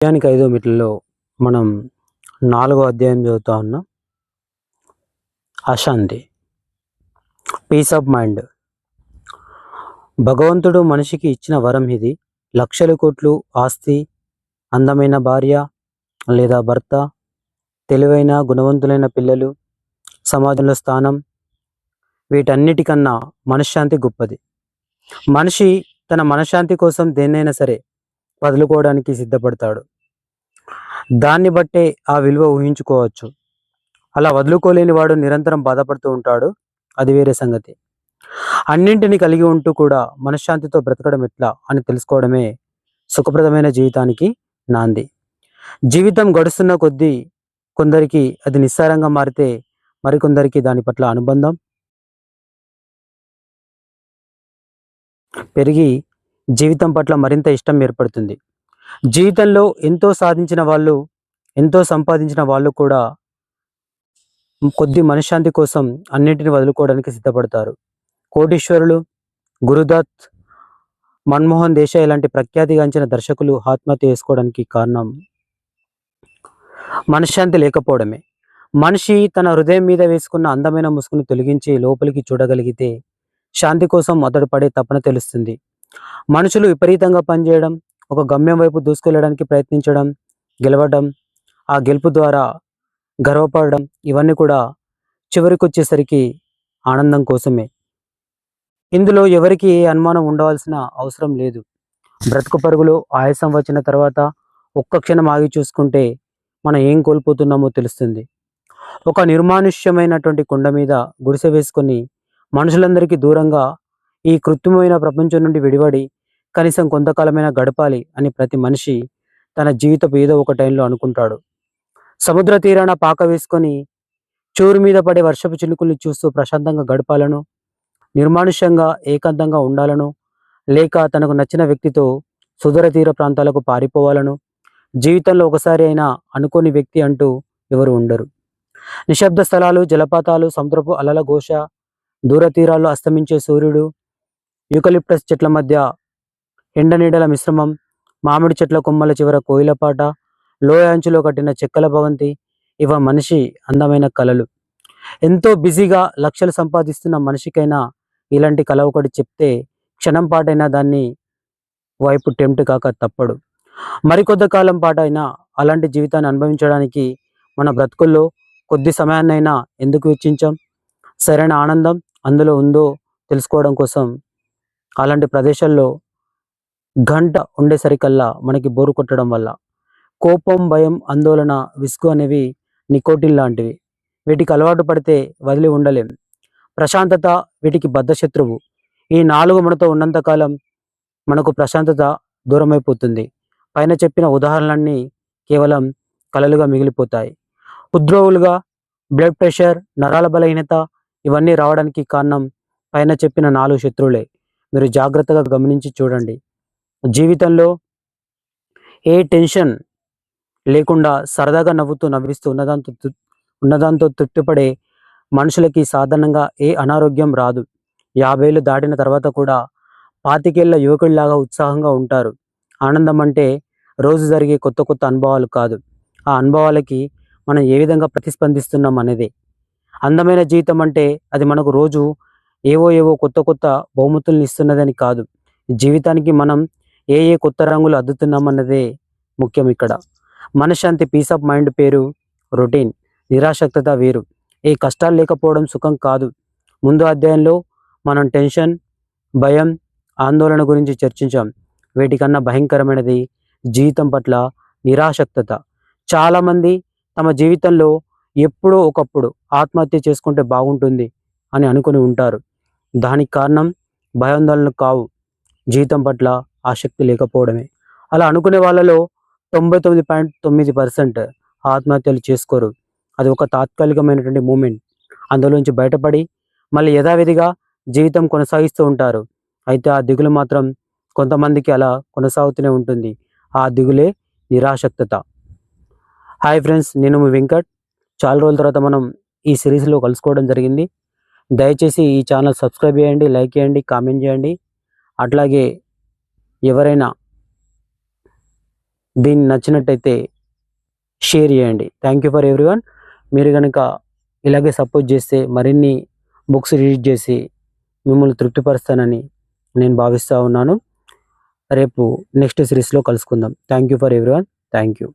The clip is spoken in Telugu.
అధ్యాయానికి ఐదో మిట్లలో మనం నాలుగో అధ్యాయం చదువుతా ఉన్నాం. అశాంతి. పీస్ ఆఫ్ మైండ్ భగవంతుడు మనిషికి ఇచ్చిన వరం ఇది. లక్షల కోట్లు ఆస్తి అందమైన భార్య లేదా భర్త తెలివైన గుణవంతులైన పిల్లలు సమాజంలో స్థానం వీటన్నిటికన్నా మనశ్శాంతి గొప్పది. మనిషి తన మనశ్శాంతి కోసం దేన్నైనా సరే వదులుకోవడానికి సిద్ధపడతాడు. దాన్ని బట్టే ఆ విలువ ఊహించుకోవచ్చు. అలా వదులుకోలేని వాడు నిరంతరం బాధపడుతూ ఉంటాడు. అది వేరే సంగతి. అన్నింటిని కలిగి ఉంటూ కూడా మనశ్శాంతితో బ్రతకడం ఎట్లా అని తెలుసుకోవడమే సుఖప్రదమైన జీవితానికి నాంది. జీవితం గడుస్తున్న కొద్దీ కొందరికి అది నిస్సారంగా మారితే మరికొందరికి దాని పట్ల అనుబంధం పెరిగి జీవితం పట్ల మరింత ఇష్టం ఏర్పడుతుంది. జీవితంలో ఎంతో సాధించిన వాళ్ళు ఎంతో సంపాదించిన వాళ్ళు కూడా కొద్ది మనశ్శాంతి కోసం అన్నింటిని వదులుకోవడానికి సిద్ధపడతారు. కోటీశ్వరులు గురుదత్ మన్మోహన్ దేశాయ్ లాంటి ప్రఖ్యాతిగాంచిన దర్శకులు ఆత్మహత్య చేసుకోవడానికి కారణం మనశ్శాంతి లేకపోవడమే. మనిషి తన హృదయం మీద వేసుకున్న అందమైన ముసుగును తొలగించి లోపలికి చూడగలిగితే శాంతి కోసం మొదటి పడే తపన తెలుస్తుంది. మనుషులు విపరీతంగా పనిచేయడం ఒక గమ్యం వైపు దూసుకెళ్ళడానికి ప్రయత్నించడం గెలవడం ఆ గెలుపు ద్వారా గర్వపడడం ఇవన్నీ కూడా చివరికి వచ్చేసరికి ఆనందం కోసమే. ఇందులో ఎవరికి ఏ అనుమానం ఉండవలసిన అవసరం లేదు. బ్రతుకు పరుగులు ఆయాసం వచ్చిన తర్వాత ఒక్క క్షణం ఆగి చూసుకుంటే మనం ఏం కోల్పోతున్నామో తెలుస్తుంది. ఒక నిర్మానుష్యమైనటువంటి కొండ మీద గుడిసె వేసుకొని మనుషులందరికీ దూరంగా ఈ కృత్రిమమైన ప్రపంచం నుండి విడివడి కనీసం కొంతకాలమైనా గడపాలి అని ప్రతి మనిషి తన జీవితపు ఏదో ఒక టైంలో అనుకుంటాడు. సముద్ర తీరాన పాక వేసుకొని చోరు మీద పడే వర్షపు చినుకుల్ని చూస్తూ ప్రశాంతంగా గడపాలను నిర్మానుష్యంగా ఏకాంతంగా ఉండాలను లేక తనకు నచ్చిన వ్యక్తితో సుదూర తీర ప్రాంతాలకు పారిపోవాలను జీవితంలో ఒకసారి అయినా అనుకోని వ్యక్తి అంటూ ఎవరు ఉండరు. నిశ్శబ్ద స్థలాలు జలపాతాలు సముద్రపు అలల ఘోష దూర తీరాల్లో అస్తమించే సూర్యుడు యూకలిప్టస్ చెట్ల మధ్య ఎండ నీడల మిశ్రమం మామిడి చెట్ల కొమ్మల చివర కోయిలపాట లోయ అంచులో కట్టిన చెక్కల భవంతి ఇవ మనిషి అందమైన కళలు ఎంతో బిజీగా లక్షలు సంపాదిస్తున్న మనిషికైనా ఇలాంటి కళ ఒకటి చెప్తే క్షణం పాటైనా దాన్ని వైపు టెంప్ట్ కాక తప్పడు. మరికొద్ది కాలం పాటైనా అలాంటి జీవితాన్ని అనుభవించడానికి మన బ్రతుకుల్లో కొద్ది సమయాన్నైనా ఎందుకు వెచ్చించాం? సరైన ఆనందం అందులో ఉందో తెలుసుకోవడం కోసం అలాంటి ప్రదేశాల్లో గంట ఉండేసరికల్లా మనకి బోరు కొట్టడం వల్ల కోపం భయం ఆందోళన విసుగు అనేవి నికోటిన్ లాంటివి. వీటికి అలవాటు పడితే వదిలి ఉండలేం. ప్రశాంతత వీటికి బద్ధశత్రువు. ఈ నాలుగు మనతో ఉన్నంతకాలం మనకు ప్రశాంతత దూరమైపోతుంది. పైన చెప్పిన ఉదాహరణలన్నీ కేవలం కలలుగా మిగిలిపోతాయి. ఉద్రోగులుగా బ్లడ్ ప్రెషర్ నరాల బలహీనత ఇవన్నీ రావడానికి కారణం పైన చెప్పిన నాలుగు శత్రువులే. మీరు జాగ్రత్తగా గమనించి చూడండి. జీవితంలో ఏ టెన్షన్ లేకుండా సరదాగా నవ్వుతూ నవ్విస్తూ ఉన్నదాంతో ఉన్నదాంతో తృప్తిపడే మనుషులకి సాధారణంగా ఏ అనారోగ్యం రాదు. యాభైలు దాటిన తర్వాత కూడా పాతికేళ్ళ యువకుడిలాగా ఉత్సాహంగా ఉంటారు. ఆనందం అంటే రోజు జరిగే కొత్త కొత్త అనుభవాలు కాదు. ఆ అనుభవాలకి మనం ఏ విధంగా ప్రతిస్పందిస్తున్నాం అనేది. అందమైన జీవితం అంటే అది మనకు రోజు ఏవో ఏవో కొత్త కొత్త బహుమతుల్ని ఇస్తున్నదని కాదు. జీవితానికి మనం ఏ ఏ కొత్త రంగులు అద్దుతున్నామన్నదే ముఖ్యం ఇక్కడ. మనశ్శాంతి పీస్ ఆఫ్ మైండ్ పేరు రొటీన్ నిరాశక్తత వేరు. ఏ కష్టాలు లేకపోవడం సుఖం కాదు. ముందు అధ్యాయంలో మనం టెన్షన్ భయం ఆందోళన గురించి చర్చించాం. వీటికన్నా భయంకరమైనది జీవితం పట్ల నిరాశక్తత. చాలామంది తమ జీవితంలో ఎప్పుడో ఒకప్పుడు ఆత్మహత్య చేసుకుంటే బాగుంటుంది. అని అనుకుని ఉంటారు. దానికి కారణం భయాందోళనలు కావు. జీవితం పట్ల ఆసక్తి లేకపోవడమే. అలా అనుకునే వాళ్ళలో తొంభై తొమ్మిది పాయింట్ తొమ్మిది పర్సెంట్ ఆత్మహత్యలు చేసుకోరు. అది ఒక తాత్కాలికమైనటువంటి మూమెంట్. అందులోంచి బయటపడి మళ్ళీ యథావిధిగా జీవితం కొనసాగిస్తూ ఉంటారు. అయితే ఆ దిగులు మాత్రం కొంతమందికి అలా కొనసాగుతూనే ఉంటుంది. ఆ దిగులే నిరాశక్తత హాయ్ ఫ్రెండ్స్ నేను మీ వెంకట్. చాలా రోజుల తర్వాత మనం ఈ సిరీస్లో కలుసుకోవడం జరిగింది. దయచేసి ఈ ఛానల్ సబ్స్క్రైబ్ చేయండి లైక్ చేయండి కామెంట్ చేయండి. అట్లాగే ఎవరైనా దీన్ని నచ్చినట్టయితే షేర్ చేయండి. థ్యాంక్ యూ ఫర్ ఎవ్రీవన్ మీరు కనుక ఇలాగే సపోర్ట్ చేస్తే మరిన్ని బుక్స్ రీడ్ చేసి మిమ్మల్ని తృప్తిపరుస్తానని నేను భావిస్తూ ఉన్నాను. రేపు నెక్స్ట్ సిరీస్లో కలుసుకుందాం. Thank you for everyone thank you